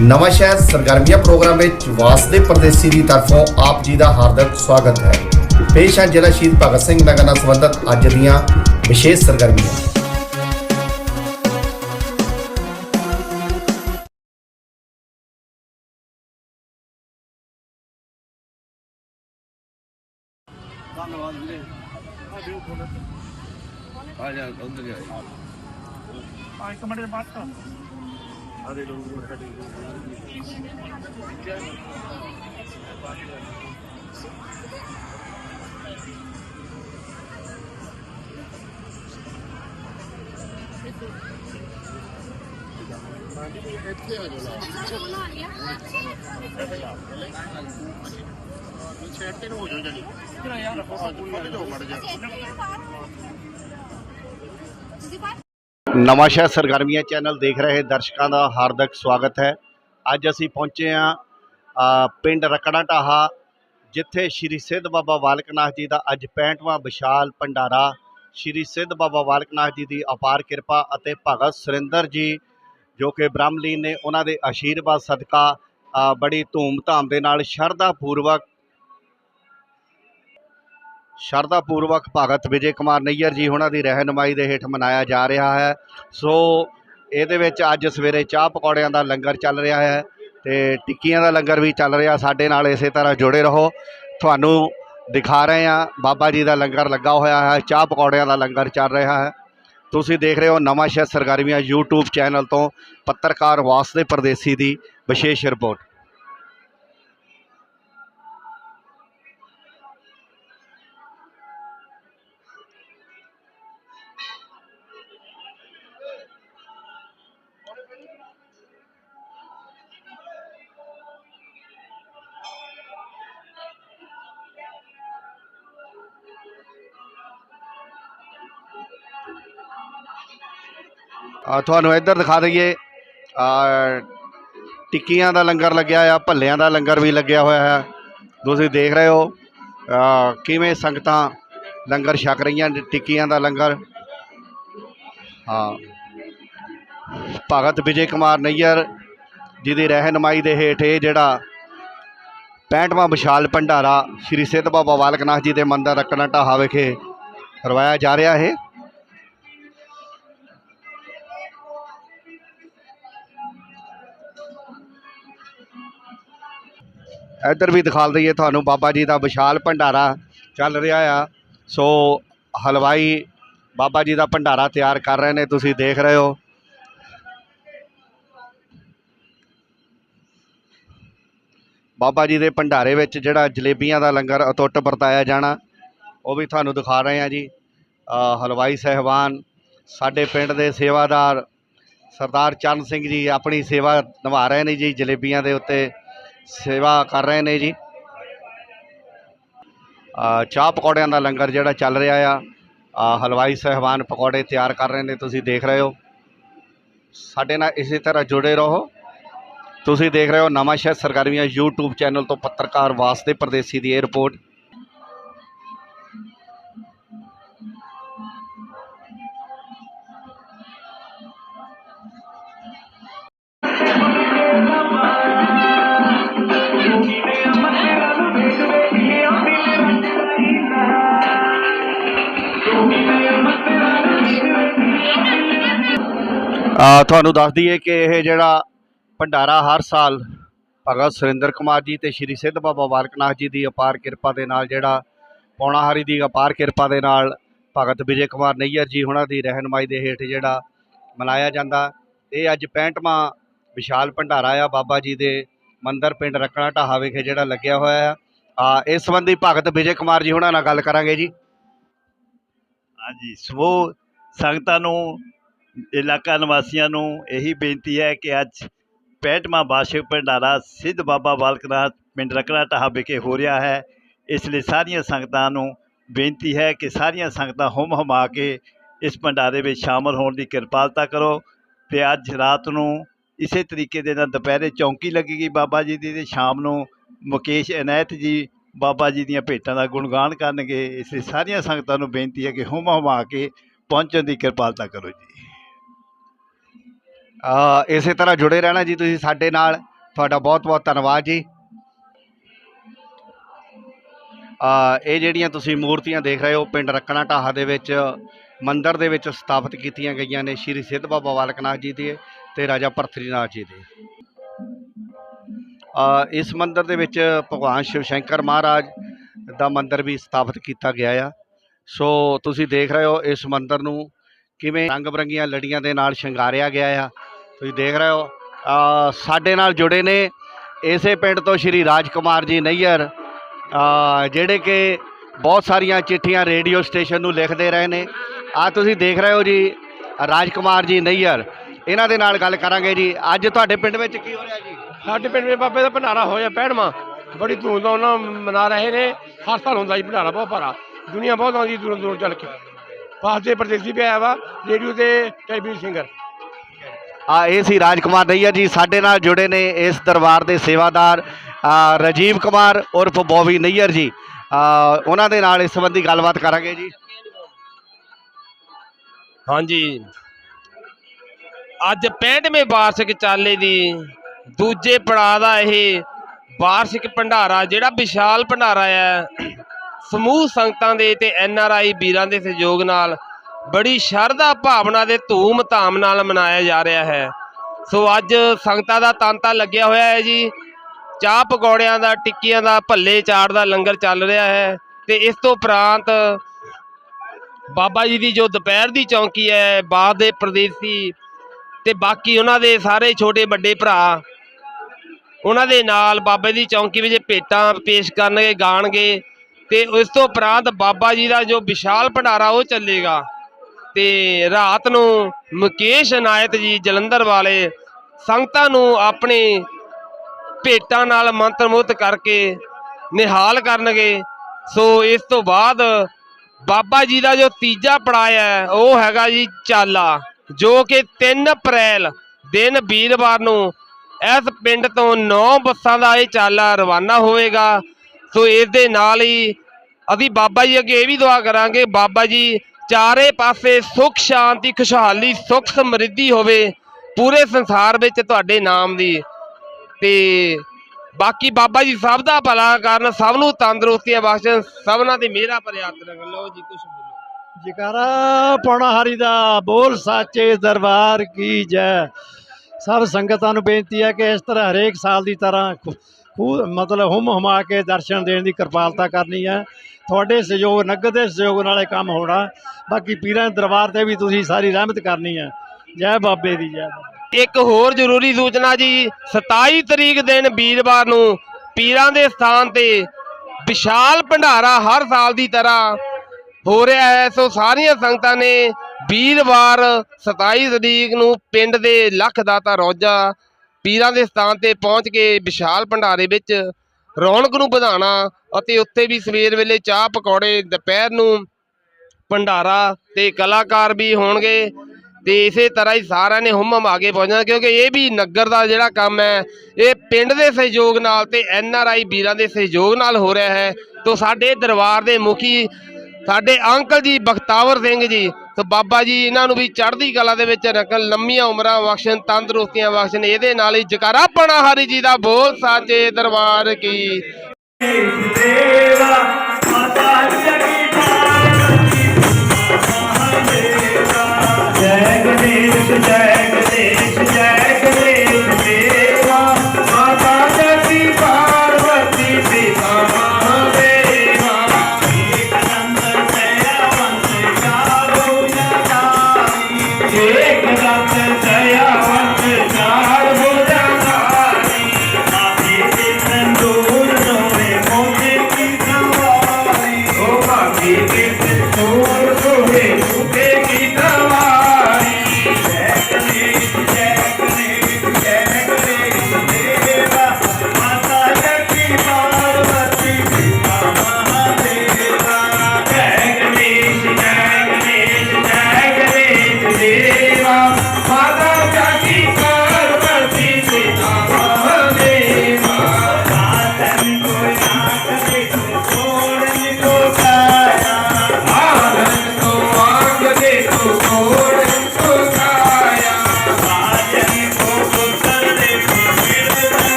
ਨਵਾਂ ਸ਼ਹਿਰ ਸਰਗਰਮੀਆਂ ਪ੍ਰੋਗਰਾਮ ਵਿੱਚ ਵਾਸਦੇ ਪਰਦੇਸੀ ਦੀ ਤਰਫੋਂ ਆਪ ਜੀ ਦਾ ਹਾਰਦਿਕ ਸਵਾਗਤ ਹੈ। ਪੇਸ਼ ਹੈ ਜ਼ਿਲ੍ਹਾ ਸ਼ਹੀਦ ਭਗਤ ਸਿੰਘ ਨਗਰ ਨਾਲ ਸੰਬੰਧਿਤ ਅੱਜ ਦੀਆਂ ਵਿਸ਼ੇਸ਼ ਸਰਗਰਮੀਆਂ। ਧੰਨਵਾਦ ਵੀਰੇ। ਆ ਜਾ ਉਧਰ ਆ ਆ ਇੱਕ ਮਿੰਟ ਬਾਅਦ ਤਾਂ ਆਦੇ ਲੋਕ ਸਾਡੇ ਨਵਾਂ ਨਵਾਂਸ਼ਹਿਰ ਸਰਗਰਮੀਆਂ ਚੈਨਲ ਦੇਖ ਰਹੇ ਦਰਸ਼ਕਾਂ ਦਾ ਹਾਰਦਿਕ ਸਵਾਗਤ ਹੈ। ਅੱਜ ਅਸੀਂ ਪਹੁੰਚੇ ਹਾਂ ਪਿੰਡ ਰਕੜਾ ਢਾਹਾ, ਜਿੱਥੇ ਸ਼੍ਰੀ ਸਿੱਧ ਬਾਬਾ ਬਾਲਕਨਾਥ ਜੀ ਦਾ ਅੱਜ 65ਵਾਂ ਵਿਸ਼ਾਲ ਭੰਡਾਰਾ। ਸ਼੍ਰੀ ਸਿੱਧ ਬਾਬਾ ਬਾਲਕਨਾਥ ਜੀ ਦੀ ਅਪਾਰ ਕਿਰਪਾ ਅਤੇ ਭਗਤ ਸੁਰਿੰਦਰ ਜੀ, ਜੋ ਕਿ ਬ੍ਰਹਮਲੀਨ ਨੇ, ਉਹਨਾਂ ਦੇ ਆਸ਼ੀਰਵਾਦ ਸਦਕਾ ਬੜੀ ਧੂਮ-ਧਾਮ ਦੇ ਨਾਲ ਸ਼ਰਧਾ ਪੂਰਵਕ ਸ਼ਰਧਾ ਪੂਰਵਕ ਭਗਤ ਵਿਜੇ ਕੁਮਾਰ ਨਈਅਰ ਜੀ ਉਹਨਾਂ ਦੀ ਰਹਿਨਮਾਈ ਦੇ ਹੇਠ ਮਨਾਇਆ ਜਾ ਰਿਹਾ ਹੈ। ਸੋ ਇਹਦੇ ਵਿੱਚ ਅੱਜ ਸਵੇਰੇ ਚਾਹ ਪਕੌੜਿਆਂ ਦਾ ਲੰਗਰ ਚੱਲ ਰਿਹਾ ਹੈ ਤੇ ਟਿੱਕੀਆਂ ਦਾ ਲੰਗਰ ਵੀ ਚੱਲ ਰਿਹਾ। ਸਾਡੇ ਨਾਲ ਇਸੇ ਤਰ੍ਹਾਂ ਜੁੜੇ ਰਹੋ। ਤੁਹਾਨੂੰ ਦਿਖਾ ਰਹੇ ਹਾਂ, ਬਾਬਾ ਜੀ ਦਾ ਲੰਗਰ ਲੱਗਾ ਹੋਇਆ ਹੈ, ਚਾਹ ਪਕੌੜਿਆਂ ਦਾ ਲੰਗਰ ਚੱਲ ਰਿਹਾ ਹੈ। ਤੁਸੀਂ ਦੇਖ ਰਹੇ ਹੋ ਨਵਾਂ ਸ਼ਹਿਰ ਸਰਗਰਮੀਆਂ YouTube ਚੈਨਲ ਤੋਂ ਪੱਤਰਕਾਰ ਵਾਸਤੇ ਪਰਦੇਸੀ ਦੀ ਵਿਸ਼ੇਸ਼ ਰਿਪੋਰਟ। ਤੁਹਾਨੂੰ ਇੱਧਰ ਦਿਖਾ ਦਈਏ। ਟਿੱਕੀਆਂ ਦਾ ਲੰਗਰ ਲੱਗਿਆ ਆ, ਭੱਲਿਆਂ ਦਾ ਲੰਗਰ ਵੀ ਲੱਗਿਆ ਹੋਇਆ ਹੈ ਤੁਸੀਂ ਦੇਖ ਰਹੇ ਹੋ ਕਿਵੇਂ ਸੰਗਤਾਂ ਲੰਗਰ ਛਕ ਰਹੀਆਂ ਟਿੱਕੀਆਂ ਦਾ ਲੰਗਰ। ਹਾਂ। ਭਗਤ ਵਿਜੇ ਕੁਮਾਰ ਨਈਅਰ ਜੀ ਦੀ ਰਹਿਨਮਾਈ ਦੇ ਹੇਠ ਇਹ ਜਿਹੜਾ 65ਵਾਂ ਵਿਸ਼ਾਲ ਭੰਡਾਰਾ ਸ਼੍ਰੀ ਸਿੱਧ ਬਾਬਾ ਬਾਲਕਨਾਥ ਜੀ ਦੇ ਮੰਦਰ ਰੱਕਣਾ ਢਾਹਾ ਵਿਖੇ ਕਰਵਾਇਆ ਜਾ ਰਿਹਾ ਹੈ ਇੱਧਰ ਵੀ ਦਿਖਾ ਦਈਏ ਤੁਹਾਨੂੰ, ਬਾਬਾ ਜੀ ਦਾ ਵਿਸ਼ਾਲ ਭੰਡਾਰਾ ਚੱਲ ਰਿਹਾ ਆ। ਸੋ ਹਲਵਾਈ ਬਾਬਾ ਜੀ ਦਾ ਭੰਡਾਰਾ ਤਿਆਰ ਕਰ ਰਹੇ ਨੇ, ਤੁਸੀਂ ਦੇਖ ਰਹੇ ਹੋ। ਬਾਬਾ ਜੀ ਦੇ ਭੰਡਾਰੇ ਵਿੱਚ ਜਿਹੜਾ ਜਲੇਬੀਆਂ ਦਾ ਲੰਗਰ ਅਟੁੱਟ ਵਰਤਾਇਆ ਜਾਣਾ, ਉਹ ਵੀ ਤੁਹਾਨੂੰ ਦਿਖਾ ਰਹੇ ਹਾਂ ਜੀ। ਹਲਵਾਈ ਸਹਿਬਾਨ, ਸਾਡੇ ਪਿੰਡ ਦੇ ਸੇਵਾਦਾਰ ਸਰਦਾਰ ਚਰਨ ਸਿੰਘ ਜੀ ਆਪਣੀ ਸੇਵਾ ਨਿਭਾ ਰਹੇ ਨੇ ਜੀ ਜਲੇਬੀਆਂ ਦੇ ਉੱਤੇ। ਸੇਵਾ ਕਰ ਰਹੇ ਨੇ ਜੀ। ਚਾਹ ਪਕੌੜਿਆਂ ਦਾ ਲੰਗਰ ਜਿਹੜਾ ਚੱਲ ਰਿਹਾ ਆ। ਹਲਵਾਈ ਸਹਿਬਾਨ ਪਕੌੜੇ ਤਿਆਰ ਕਰ ਰਹੇ ਨੇ, ਤੁਸੀਂ ਦੇਖ ਰਹੇ ਹੋ। ਸਾਡੇ ਨਾਲ ਇਸੇ ਤਰ੍ਹਾਂ ਜੁੜੇ ਰਹੋ। ਤੁਸੀਂ ਦੇਖ ਰਹੇ ਹੋ ਨਵਾਂ ਸ਼ਹਿਰ ਸਰਗਰਮੀਆਂ YouTube ਚੈਨਲ ਤੋਂ ਪੱਤਰਕਾਰ ਵਾਸਤੇ ਪਰਦੇਸੀ ਦੀ ਇਹ ਰਿਪੋਰਟ। ਤੁਹਾਨੂੰ ਦੱਸ ਦਈਏ ਕਿ ਇਹ ਜਿਹੜਾ ਭੰਡਾਰਾ ਹਰ ਸਾਲ ਭਗਤ ਸੁਰਿੰਦਰ ਕੁਮਾਰ ਜੀ ਤੇ ਸ਼੍ਰੀ ਸਿੱਧ ਬਾਬਾ ਬਾਲਕਨਾਥ ਜੀ ਦੀ ਅਪਾਰ ਕਿਰਪਾ ਦੇ ਨਾਲ ਜਿਹੜਾ ਪੌਣਾਹਾਰੀ ਦੀ ਅਪਾਰ ਕਿਰਪਾ ਦੇ ਨਾਲ ਭਗਤ ਵਿਜੇ ਕੁਮਾਰ ਨਈਅਰ ਜੀ ਉਹਨਾਂ ਦੀ ਰਹਿਨਮਾਈ ਦੇ ਹੇਠ ਜਿਹੜਾ ਮਨਾਇਆ ਜਾਂਦਾ। ਇਹ ਅੱਜ 65ਵਾਂ ਵਿਸ਼ਾਲ ਭੰਡਾਰਾ ਆ ਬਾਬਾ ਜੀ ਦੇ ਮੰਦਰ ਪਿੰਡ ਰੱਕਣਾ ਢਾਹਾ ਵਿਖੇ ਜਿਹੜਾ ਲੱਗਿਆ ਹੋਇਆ ਆ। ਇਸ ਸੰਬੰਧੀ ਭਗਤ ਵਿਜੇ ਕੁਮਾਰ ਜੀ ਉਹਨਾਂ ਨਾਲ ਗੱਲ ਕਰਾਂਗੇ ਜੀ। ਹਾਂਜੀ ਸਮੂਹ ਸੰਗਤਾਂ ਨੂੰ ਇਲਾਕਾ ਨਿਵਾਸੀਆਂ ਨੂੰ ਇਹੀ ਬੇਨਤੀ ਹੈ ਕਿ ਅੱਜ 65ਵਾਂ ਵਾਰਸ਼ਿਕ ਭੰਡਾਰਾ ਸਿੱਧ ਬਾਬਾ ਬਾਲਕਨਾਥ ਪਿੰਡ ਰਕੜਾ ਢਾਹਾ ਵਿਖੇ ਹੋ ਰਿਹਾ ਹੈ। ਇਸ ਲਈ ਸਾਰੀਆਂ ਸੰਗਤਾਂ ਨੂੰ ਬੇਨਤੀ ਹੈ ਕਿ ਸਾਰੀਆਂ ਸੰਗਤਾਂ ਹੁਮ ਹੁਮਾ ਕੇ ਇਸ ਭੰਡਾਰੇ ਵਿੱਚ ਸ਼ਾਮਲ ਹੋਣ ਦੀ ਕਿਰਪਾਲਤਾ ਕਰੋ ਤੇ ਅੱਜ ਰਾਤ ਨੂੰ ਇਸੇ ਤਰੀਕੇ ਦੇ ਨਾਲ ਦੁਪਹਿਰੇ ਚੌਂਕੀ ਲੱਗੇਗੀ ਬਾਬਾ ਜੀ ਦੀ ਤੇ ਸ਼ਾਮ ਨੂੰ ਮੁਕੇਸ਼ ਅਨੈਤ ਜੀ ਬਾਬਾ ਜੀ ਦੀਆਂ ਭੇਟਾਂ ਦਾ ਗੁਣਗਾਨ ਕਰਨਗੇ। ਇਸ ਲਈ ਸਾਰੀਆਂ ਸੰਗਤਾਂ ਨੂੰ ਬੇਨਤੀ ਹੈ ਕਿ ਹੁਮ ਹੁਮਾ ਕੇ ਪਹੁੰਚਣ ਦੀ ਕਿਰਪਾਲਤਾ ਕਰੋ ਜੀ। ਇਸੇ ਤਰ੍ਹਾਂ ਜੁੜੇ ਰਹਿਣਾ ਜੀ ਤੁਸੀਂ ਸਾਡੇ ਨਾਲ। ਤੁਹਾਡਾ ਬਹੁਤ ਬਹੁਤ ਧੰਨਵਾਦ ਜੀ। ਇਹ ਜਿਹੜੀਆਂ ਤੁਸੀਂ ਮੂਰਤੀਆਂ ਦੇਖ ਰਹੇ ਹੋ, ਪਿੰਡ ਰੱਖਣਾ ਢਾਹਾ ਦੇ ਵਿੱਚ, ਮੰਦਿਰ ਦੇ ਵਿੱਚ ਸਥਾਪਿਤ ਕੀਤੀਆਂ ਗਈਆਂ ਨੇ ਸ਼੍ਰੀ ਸਿੱਧ ਬਾਬਾ ਬਾਲਕਨਾਥ ਜੀ ਦੇ ਤੇ ਰਾਜਾ ਭਰਤਰੀਨਾਥ ਜੀ ਦੇ। ਇਸ ਮੰਦਿਰ ਦੇ ਵਿੱਚ ਭਗਵਾਨ ਸ਼ਿਵ ਸ਼ੰਕਰ ਮਹਾਰਾਜ ਦਾ ਮੰਦਿਰ ਵੀ ਸਥਾਪਿਤ ਕੀਤਾ ਗਿਆ ਆ। ਸੋ ਤੁਸੀਂ ਦੇਖ ਰਹੇ ਹੋ ਇਸ ਮੰਦਿਰ ਨੂੰ ਕਿਵੇਂ ਰੰਗ ਬਰੰਗੀਆਂ ਲੜੀਆਂ ਦੇ ਨਾਲ ਸ਼ਿੰਗਾਰਿਆ ਗਿਆ ਆ। ਤੁਸੀਂ ਦੇਖ ਰਹੇ ਹੋ ਸਾਡੇ ਨਾਲ ਜੁੜੇ ਨੇ ਇਸੇ ਪਿੰਡ ਤੋਂ ਸ਼੍ਰੀ ਰਾਜ ਕੁਮਾਰ ਜੀ ਨਈਅਰ ਜਿਹੜੇ ਕਿ ਬਹੁਤ ਸਾਰੀਆਂ ਚਿੱਠੀਆਂ ਰੇਡੀਓ ਸਟੇਸ਼ਨ ਨੂੰ ਲਿਖਦੇ ਰਹੇ ਨੇ। ਆ ਤੁਸੀਂ ਦੇਖ ਰਹੇ ਹੋ ਜੀ ਰਾਜ ਕੁਮਾਰ ਜੀ ਨਈਅਰ। ਇਹਨਾਂ ਦੇ ਨਾਲ ਗੱਲ ਕਰਾਂਗੇ ਜੀ। ਅੱਜ ਤੁਹਾਡੇ ਪਿੰਡ ਵਿੱਚ ਕੀ ਹੋ ਰਿਹਾ ਜੀ? ਸਾਡੇ ਪਿੰਡ ਵਿੱਚ ਬਾਬੇ ਦਾ ਭੰਡਾਰਾ ਹੋਇਆ ਪੈੜਵਾਂ ਬੜੀ ਧੂਮਧਾਮ ਨਾਲ ਮਨਾ ਰਹੇ ਨੇ। ਹਰ ਸਾਲ ਹੁੰਦਾ ਜੀ ਭੰਡਾਰਾ, ਬਹੁਤ ਭਾਰਾ। ਦੁਨੀਆ ਬਹੁਤ ਆਉਂਦੀ ਦੂਰੋਂ ਦੂਰੋਂ ਚੱਲ ਕੇ। ਦੇ ਪ੍ਰਦੇਸੀ ਵੀ ਆਇਆ ਵਾ ਰੇਡੀਓ ਤੇ ਟੈਲੀਵਿਜ਼ਨ ਸਿੰਗਰ ਆ ਇਹ ਸੀ ਰਾਜਕੁਮਾਰ ਨਈਅਰ ਜੀ ਸਾਡੇ ਨਾਲ ਜੁੜੇ ਨੇ ਇਸ ਦਰਬਾਰ ਦੇ ਸੇਵਾਦਾਰ ਰਾਜੀਵ ਕੁਮਾਰ ਉਰਫ ਬੋਵੀ ਨਈਅਰ ਜੀ। ਆ, ਉਹਨਾਂ ਦੇ ਨਾਲ ਇਸ ਸੰਬੰਧੀ ਗੱਲਬਾਤ ਕਰਾਂਗੇ ਜੀ। ਹਾਂਜੀ। ਅੱਜ 65ਵੇਂ ਵਾਰਸ਼ਿਕ ਚਾਲੇ ਦੀ ਦੂਜੇ ਪੜਾਅ ਦਾ ਇਹ ਵਾਰਸ਼ਿਕ ਭੰਡਾਰਾ ਜਿਹੜਾ ਵਿਸ਼ਾਲ ਭੰਡਾਰਾ ਹੈ ਸਮੂਹ ਸੰਗਤਾਂ ਦੇ ਤੇ ਐਨ ਆਰ ਆਈ ਵੀਰਾਂ ਦੇ ਸਹਿਯੋਗ ਨਾਲ ਬੜੀ ਸ਼ਰਧਾ ਭਾਵਨਾ ਦੇ ਧੂਮ ਧਾਮ ਨਾਲ ਮਨਾਇਆ ਜਾ ਰਿਹਾ ਹੈ। ਸੋ ਅੱਜ ਸੰਗਤਾਂ ਦਾ ਤਾਂਤਾ ਲੱਗਿਆ ਹੋਇਆ ਹੈ ਜੀ। ਚਾਹ ਪਕੌੜਿਆਂ ਦਾ, ਟਿੱਕੀਆਂ ਦਾ, ਭੱਲੇ ਚਾੜ ਦਾ ਲੰਗਰ ਚੱਲ ਰਿਹਾ ਹੈ ਤੇ ਇਸ ਤੋਂ ਉਪਰੰਤ ਬਾਬਾ ਜੀ ਦੀ ਜੋ ਦੁਪਹਿਰ ਦੀ ਚੌਂਕੀ ਹੈ ਬਾਗ ਦੇ ਪ੍ਰਦੇਸੀ ਤੇ ਬਾਕੀ ਉਹਨਾਂ ਦੇ ਸਾਰੇ ਛੋਟੇ ਵੱਡੇ ਭਰਾ ਉਹਨਾਂ ਦੇ ਨਾਲ ਬਾਬੇ ਦੀ ਚੌਂਕੀ ਵਿੱਚ ਭੇਟਾਂ ਪੇਸ਼ ਕਰਨਗੇ, ਗਾਣਗੇ। ਤੇ ਉਸ ਤੋਂ ਉਪਰੰਤ ਬਾਬਾ ਜੀ ਦਾ ਜੋ ਵਿਸ਼ਾਲ ਭੰਡਾਰਾ ਉਹ ਚੱਲੇਗਾ। ਤੇ ਰਾਤ ਨੂੰ ਮੁਕੇਸ਼ ਅਨਾਇਤ ਜੀ ਜਲੰਧਰ ਵਾਲੇ ਸੰਗਤਾਂ ਨੂੰ ਆਪਣੇ ਭੇਟਾਂ ਨਾਲ ਮੰਤਰਮੁਗਧ ਕਰਕੇ ਨਿਹਾਲ ਕਰਨਗੇ। ਸੋ ਇਸ ਤੋਂ ਬਾਅਦ ਬਾਬਾ ਜੀ ਦਾ ਜੋ ਤੀਜਾ ਪੜਾਅ ਹੈ, ਉਹ ਹੈਗਾ ਜੀ ਚਾਲਾ, ਜੋ ਕਿ 3 ਅਪ੍ਰੈਲ ਦਿਨ ਵੀਰਵਾਰ ਨੂੰ ਇਸ ਪਿੰਡ ਤੋਂ 9 ਬੱਸਾਂ ਦਾ ਇਹ ਚਾਲਾ ਰਵਾਨਾ ਹੋਵੇਗਾ। ਸੋ ਇਸ ਦੇ ਨਾਲ ਹੀ ਅਸੀਂ ਬਾਬਾ ਜੀ ਅੱਗੇ ਇਹ ਵੀ ਦੁਆ ਕਰਾਂਗੇ, ਬਾਬਾ ਜੀ ਚਾਰੇ ਪਾਸੇ ਸੁਖ, ਸ਼ਾਂਤੀ, ਖੁਸ਼ਹਾਲੀ, ਸੁਖ ਸਮਰਿੱਧੀ ਹੋਵੇ, ਪੂਰੇ ਸੰਸਾਰ ਵਿੱਚ ਤੁਹਾਡੇ ਨਾਮ ਦੀ। ਤੇ ਬਾਕੀ ਬਾਬਾ ਜੀ ਸਭ ਦਾ ਭਲਾ ਕਰਨ, ਸਭ ਨੂੰ ਤੰਦਰੁਸਤੀਆਂ ਬਖਸ਼ਣ ਸਭਨਾਂ ਦੀ ਮਿਹਰਾਂ ਭਰੇ ਹੱਥ ਰੱਖਣ ਲਓ ਜੀ, ਕੁਛ ਬੋਲੋ। ਜਕਾਰਾ ਪੌਣਾ ਹਰੀ ਦਾ, ਬੋਲ ਸਾਚੇ ਦਰਬਾਰ ਕੀ ਜੈ। ਸਭ ਸੰਗਤਾਂ ਨੂੰ ਬੇਨਤੀ ਹੈ ਕਿ ਇਸ ਤਰ੍ਹਾਂ ਹਰੇਕ ਸਾਲ ਦੀ ਤਰ੍ਹਾਂ ਖੂ- ਮਤਲਬ ਹੁਮ ਹੁਮਾ ਕੇ ਦਰਸ਼ਨ ਦੇਣ ਦੀ ਕਿਰਪਾਲਤਾ ਕਰਨੀ ਹੈ। ਤੁਹਾਡੇ ਸਹਿਯੋਗ, ਨਗਦ ਦੇ ਸਹਿਯੋਗ ਨਾਲ ਇਹ ਕੰਮ ਹੋਣਾ। ਬਾਕੀ ਪੀਰਾਂ ਦੇ ਦਰਬਾਰ ਤੇ ਵੀ ਤੁਸੀਂ ਸਾਰੀ ਰਹਿਮਤ ਕਰਨੀ ਹੈ। ਜੈ ਬਾਬੇ ਦੀ, ਜੈ ਇੱਕ ਹੋਰ ਜ਼ਰੂਰੀ ਸੂਚਨਾ ਜੀ 27 ਤਰੀਕ ਦਿਨ ਵੀਰਵਾਰ ਨੂੰ ਪੀਰਾਂ ਦੇ ਸਥਾਨ ਤੇ ਵਿਸ਼ਾਲ ਭੰਡਾਰਾ ਹਰ ਸਾਲ ਦੀ ਤਰ੍ਹਾਂ ਹੋ ਰਿਹਾ ਹੈ। ਸੋ ਸਾਰੀਆਂ ਸੰਗਤਾਂ ਨੇ ਵੀਰਵਾਰ 27 ਤਰੀਕ ਨੂੰ ਪਿੰਡ ਦੇ ਲੱਖ ਦਾਤਾ ਰੋਜਾ ਪੀਰਾਂ ਦੇ ਸਥਾਨ ਤੇ ਪਹੁੰਚ ਕੇ ਵਿਸ਼ਾਲ ਭੰਡਾਰੇ ਵਿੱਚ ਰੌਣਕ ਨੂੰ ਵਧਾਉਣਾ ਅਤੇ ਉੱਥੇ ਵੀ ਸਵੇਰ ਵੇਲੇ ਚਾਹ ਪਕੌੜੇ, ਦੁਪਹਿਰ ਨੂੰ ਭੰਡਾਰਾ ਤੇ ਕਲਾਕਾਰ ਵੀ ਹੋਣਗੇ ਤੇ ਇਸੇ ਤਰ੍ਹਾਂ ਹੀ ਸਾਰਿਆਂ ਨੇ ਹੁਮ ਹਮਾ ਕੇ ਪਹੁੰਚਣਾ ਕਿਉਂਕਿ ਇਹ ਵੀ ਨਗਰ ਦਾ ਜਿਹੜਾ ਕੰਮ ਹੈ, ਇਹ ਪਿੰਡ ਦੇ ਸਹਿਯੋਗ ਨਾਲ ਤੇ ਐਨ ਆਰ ਆਈ ਵੀਰਾਂ ਦੇ ਸਹਿਯੋਗ ਨਾਲ ਹੋ ਰਿਹਾ ਹੈ। ਤੋਂ ਸਾਡੇ ਦਰਬਾਰ ਦੇ ਮੁਖੀ ਸਾਡੇ ਅੰਕਲ ਜੀ ਬਖਤਾਵਰ ਸਿੰਘ ਜੀ ਤੇ ਬਾਬਾ ਜੀ, ਇਹਨਾਂ ਨੂੰ ਵੀ ਚੜ੍ਹਦੀ ਕਲਾ ਦੇ ਵਿੱਚ ਰੱਖਣ, ਲੰਮੀਆਂ ਉਮਰਾਂ ਬਖਸ਼ਣ, ਤੰਦਰੁਸਤੀਆਂ ਬਖਸ਼ਣ, ਇਹਦੇ ਨਾਲ ਹੀ ਜਕਾਰਾ ਪਣਾ ਹਰੀ ਜੀ ਦਾ ਬੋਲ ਸਾਚੇ ਦਰਬਾਰ ਕੀ। ਜੈ ਗਣੇਸ਼ ਜੈ ਗਣੇਸ਼ ਜੈ ਗਣੇਸ਼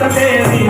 ਸੰਤ ਤੇਰੀ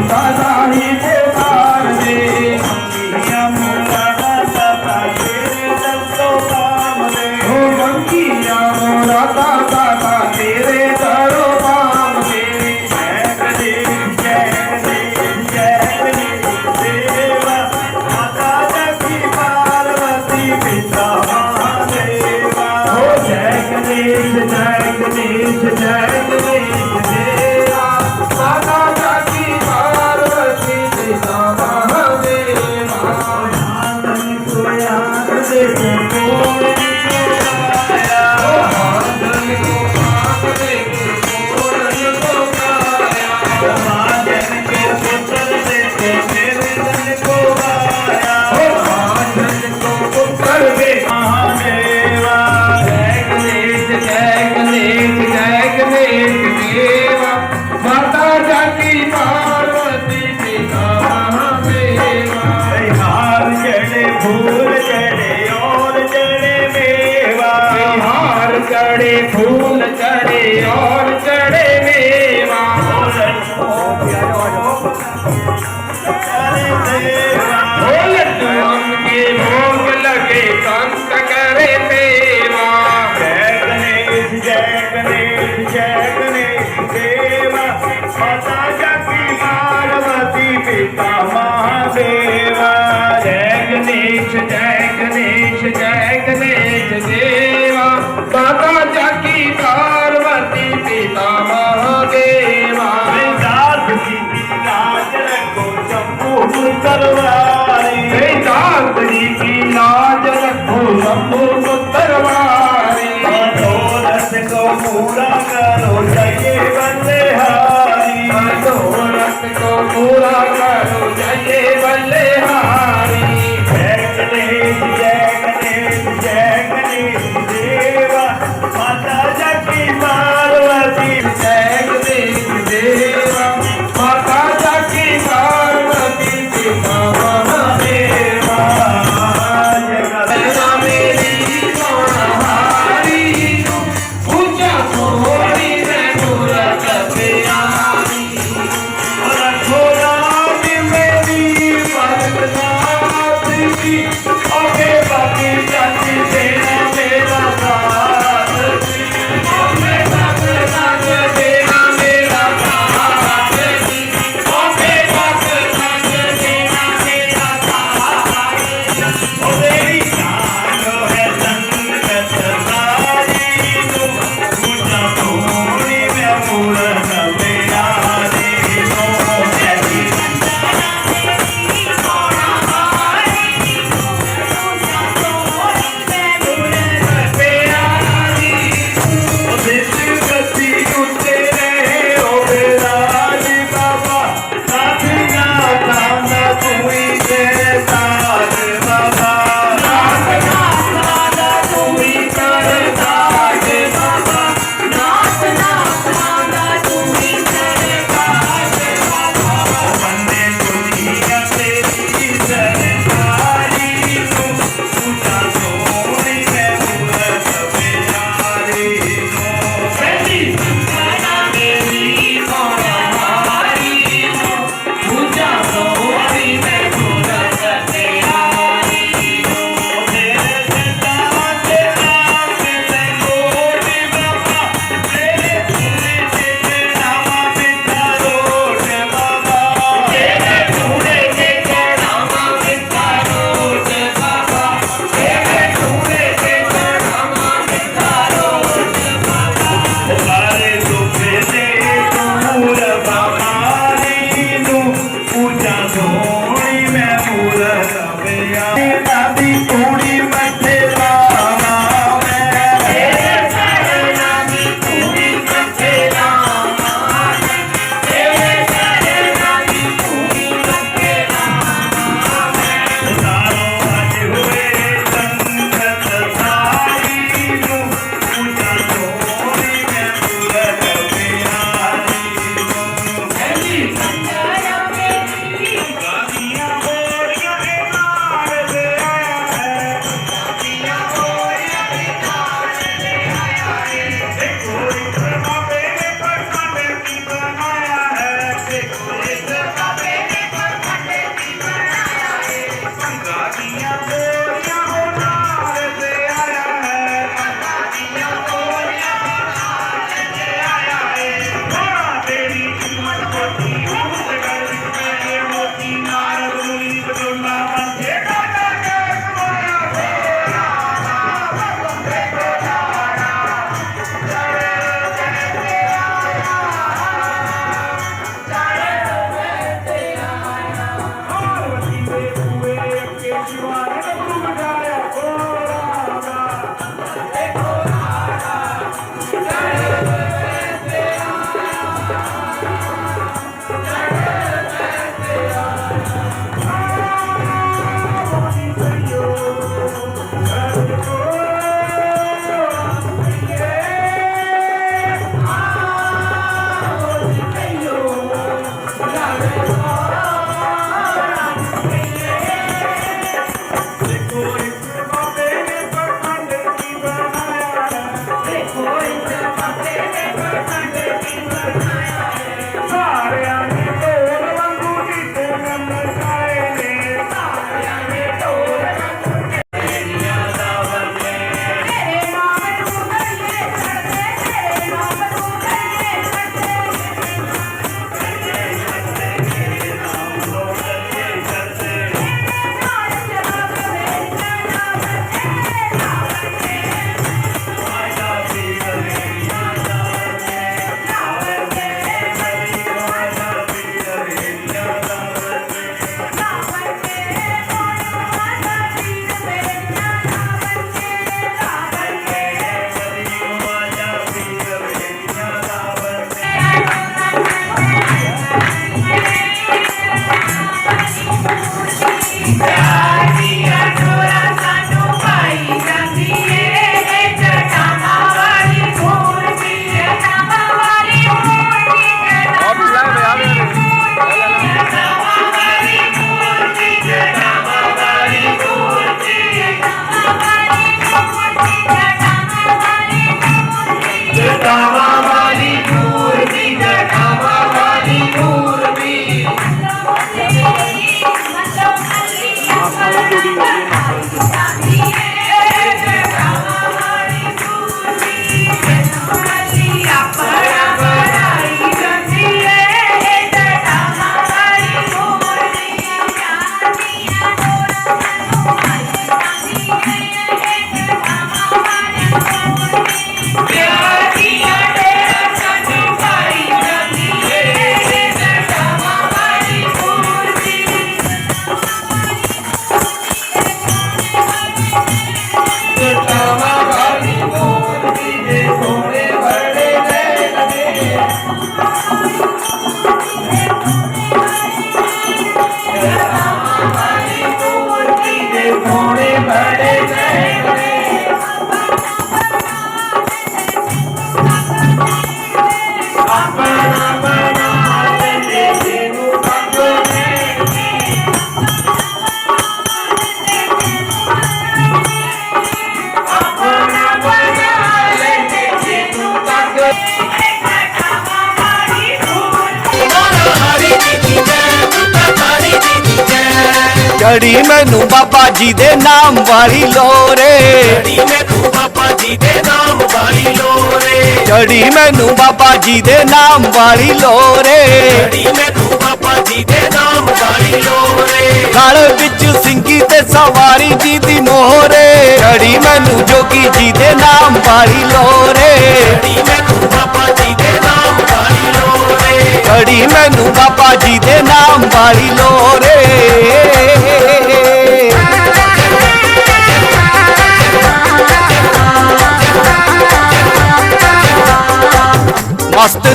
ਚੜੀ ਮੈਨੂੰ ਬਾਬਾ ਜੀ ਦੇ ਨਾਮ ਵਾਲੀ ਲੋਰੇ। ਮੈਨੂੰ ਬਾਬਾ ਜੀ ਦੇ ਨਾਮ ਵਾਲੀ ਲੋਰੇ ਚੜੀ ਮੈਨੂੰ ਬਾਬਾ ਜੀ ਦੇ ਨਾਮ ਵਾਲੀ ਲੋਰੇ ਚੜੀ ਮੈਨੂੰ ਬਾਬਾ ਜੀ ਦੇ ਨਾਮ ਵਾਲੀ ਲੋਰੇ ਗਲ ਵਿੱਚ ਸਿੰਘੀ ਤੇ ਸਵਾਰੀ ਜੀ ਦੀ ਮੋਹਰੇ ਚੜੀ ਮੈਨੂੰ ਜੋਗੀ ਜੀ ਦੇ ਨਾਮ ਵਾਲੀ ਲੋਰੇ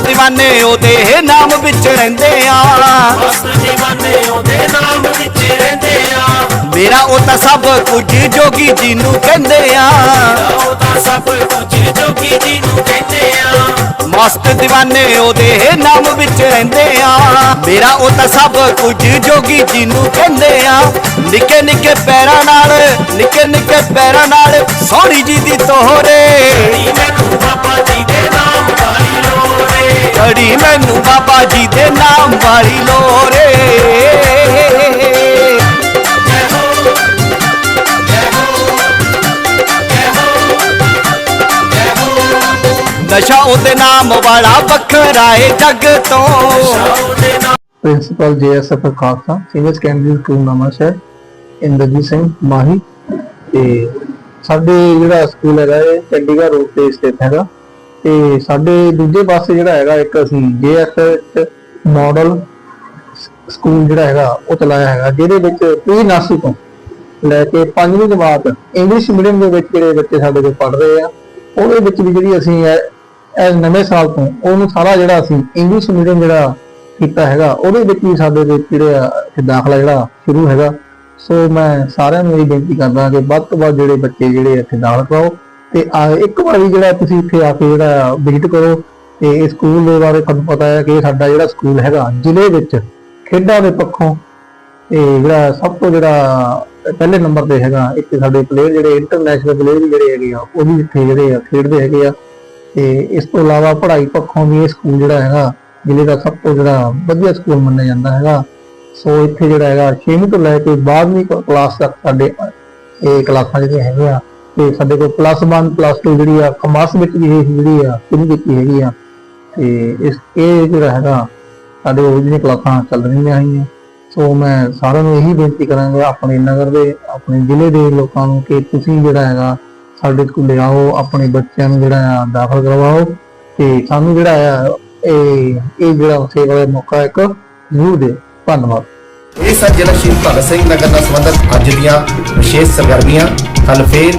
ਦੀਵਾਨੇ ਉਹਦੇ ਨਾਮ ਵਿੱਚ ਰਹਿੰਦੇ ਆ। ਮਸਤ دیਵਾਨੇ ਉਹਦੇ ਨਾਮ ਵਿੱਚ ਰਹਿੰਦੇ ਆ। ਮੇਰਾ ਉਹ ਤਾਂ ਸਭ ਕੁਝ ਜੋਗੀ ਜੀ ਨੂੰ ਕਹਿੰਦੇ ਆ। ਉਹ ਤਾਂ ਸਭ ਕੁਝ ਜੋਗੀ ਜੀ ਨੂੰ ਕਹਿੰਦੇ ਆ। ਮਸਤ دیਵਾਨੇ ਉਹਦੇ ਨਾਮ ਵਿੱਚ ਰਹਿੰਦੇ ਆ। ਮੇਰਾ ਉਹ ਤਾਂ ਸਭ ਕੁਝ ਜੋਗੀ ਜੀ ਨੂੰ ਕਹਿੰਦੇ ਆ। ਨਿੱਕੇ ਨਿੱਕੇ ਪੈਰਾਂ ਨਾਲ ਨਿੱਕੇ ਨਿੱਕੇ ਪੈਰਾਂ ਨਾਲ ਸੋਹਣੀ ਜੀ ਦੀ ਤੋਹਰੇ ਚੜੀ ਮੈਨੂੰ ਬਾਬਾ ਜੀ ਦੇ ਨਾਮ ਵਾਲੀ ਲੋਰੇ ਨਸ਼ਾ ਉਹਦੇ ਨਾਮ ਵਾਲਾ ਵੱਖਰਾ ਏ ਜੱਗ ਤੋਂ। ਉਹਦੇ ਨਾਮ principal JSF Khalsa, senior secondary school Nawanshahr Inderjit Singh Mahi ਤੇ ਸਾਡੇ ਜਿਹੜਾ ਸਕੂਲ ਹੈਗਾ ਇਹ ਚੰਡੀਗੜ੍ਹ ਰੋਡ ਤੇ ਸਥਿਤ ਹੈਗਾ। ਤੇ ਸਾਡੇ ਦੂਜੇ ਪਾਸੇ ਜਿਹੜਾ ਹੈਗਾ, ਇੱਕ ਅਸੀਂ ਜੇਐਸਐਫ ਮਾਡਲ ਸਕੂਲ ਜਿਹੜਾ ਹੈਗਾ, ਉਹ ਚਲਾਇਆ ਹੈਗਾ, ਜਿਹਦੇ ਵਿੱਚ ਪੀ ਨਰਸਰੀ ਤੋਂ ਲੈ ਕੇ ਪੰਜਵੀਂ ਜਮਾਤ ਇੰਗਲਿਸ਼ ਮੀਡੀਅਮ ਦੇ ਵਿੱਚ ਜਿਹੜੇ ਬੱਚੇ ਸਾਡੇ ਕੋਲ ਪੜ੍ਹ ਰਹੇ ਆ, ਉਹਦੇ ਵਿੱਚ ਵੀ ਜਿਹੜੀ ਅਸੀਂ ਇਹ ਨਵੇਂ ਸਾਲ ਤੋਂ ਉਹਨੂੰ ਸਾਰਾ ਜਿਹੜਾ ਅਸੀਂ ਇੰਗਲਿਸ਼ ਮੀਡੀਅਮ ਜਿਹੜਾ ਕੀਤਾ ਹੈਗਾ, ਉਹਦੇ ਵਿੱਚ ਵੀ ਸਾਡੇ ਵਿੱਚ ਜਿਹੜੇ ਆ, ਇੱਥੇ ਦਾਖਲਾ ਜਿਹੜਾ ਸ਼ੁਰੂ ਹੈਗਾ। ਸੋ ਮੈਂ ਸਾਰਿਆਂ ਨੂੰ ਇਹ ਬੇਨਤੀ ਕਰਦਾ ਕਿ ਵੱਧ ਤੋਂ ਵੱਧ ਜਿਹੜੇ ਬੱਚੇ ਜਿਹੜੇ ਇੱਥੇ ਦਾਖਲ ਪਾਓ ਤੇ ਆ ਇੱਕ ਵਾਰੀ ਜਿਹੜਾ ਤੁਸੀਂ ਇੱਥੇ ਆ ਕੇ ਜਿਹੜਾ ਵਿਜ਼ਿਟ ਕਰੋ ਤੇ ਇਹ ਸਕੂਲ ਦੇ ਬਾਰੇ ਤੁਹਾਨੂੰ ਪਤਾ ਹੈ ਕਿ ਸਾਡਾ ਜਿਹੜਾ ਸਕੂਲ ਹੈਗਾ, ਜ਼ਿਲ੍ਹੇ ਵਿੱਚ ਖੇਡਾਂ ਦੇ ਪੱਖੋਂ ਤੇ ਜਿਹੜਾ ਸਭ ਤੋਂ ਜਿਹੜਾ ਪਹਿਲੇ ਨੰਬਰ ਤੇ ਹੈਗਾ ਇੱਥੇ ਸਾਡੇ ਪਲੇਅਰ ਜਿਹੜੇ ਇੰਟਰਨੈਸ਼ਨਲ ਪਲੇਅਰ ਵੀ ਜਿਹੜੇ ਹੈਗੇ ਆ, ਉਹ ਵੀ ਇੱਥੇ ਜਿਹੜੇ ਆ ਖੇਡਦੇ ਹੈਗੇ ਆ। ਤੇ ਇਸ ਤੋਂ ਇਲਾਵਾ ਪੜ੍ਹਾਈ ਪੱਖੋਂ ਵੀ ਇਹ ਸਕੂਲ ਜਿਹੜਾ ਹੈਗਾ, ਜ਼ਿਲ੍ਹੇ ਦਾ ਸਭ ਤੋਂ ਜਿਹੜਾ ਵਧੀਆ ਸਕੂਲ ਮੰਨਿਆ ਜਾਂਦਾ ਹੈਗਾ। ਸੋ ਇੱਥੇ ਜਿਹੜਾ ਹੈਗਾ 6ਵੀਂ ਤੋਂ ਲੈ ਕੇ 12ਵੀਂ ਕਲਾਸ ਤੱਕ ਸਾਡੇ ਇਹ ਕਲਾਸਾਂ ਜਿਹੜੀਆਂ ਹੈਗੀਆਂ ਤੇ ਸਾਡੇ ਕੋਲ ਪਲੱਸ 1 ਪਲੱਸ 2 ਜਿਹੜੀ ਆ ਕਮਰਸ ਵਿੱਚ ਵੀ ਇਹ ਜਿਹੜੀ ਆ ਸ਼ੁਰੂ ਕੀਤੀ ਹੈਗੀ ਆ। ਤੇ ਇਸ, ਇਹ ਜਿਹੜਾ ਹੈਗਾ, ਸਾਡੇ ਉਹ ਜਿਹੜੀਆਂ ਕਲਾਸਾਂ ਚੱਲ ਰਹੀਆਂ ਹੈਗੀਆਂ। ਸੋ ਮੈਂ ਸਾਰਿਆਂ ਨੂੰ ਇਹੀ ਬੇਨਤੀ ਕਰਾਂਗਾ, ਆਪਣੇ ਨਗਰ ਦੇ, ਆਪਣੇ ਜ਼ਿਲ੍ਹੇ ਦੇ ਲੋਕਾਂ ਨੂੰ ਕਿ ਤੁਸੀਂ ਜਿਹੜਾ ਹੈਗਾ, ਸਾਡੇ ਸਕੂਲੇ ਆਓ, ਆਪਣੇ ਬੱਚਿਆਂ ਨੂੰ ਜਿਹੜਾ ਆ, ਦਾਖਲ ਕਰਵਾਓ। ਤੇ ਸਾਨੂੰ ਜਿਹੜਾ ਆ, ਇਹ ਇਹ ਜਿਹੜਾ ਸੇਵਾ ਦਾ ਮੌਕਾ ਇੱਕ ਜ਼ਰੂਰ ਦੇ ਧੰਨਵਾਦ। ਇਹ ਸਨ ਜ਼ਿਲ੍ਹਾ ਸ਼ਹੀਦ ਭਗਤ ਸਿੰਘ ਨਗਰ ਨਾਲ ਸੰਬੰਧਿਤ ਅੱਜ ਦੀਆਂ ਵਿਸ਼ੇਸ਼ ਸਰਗਰਮੀਆਂ। ਕੱਲ ਫੇਰ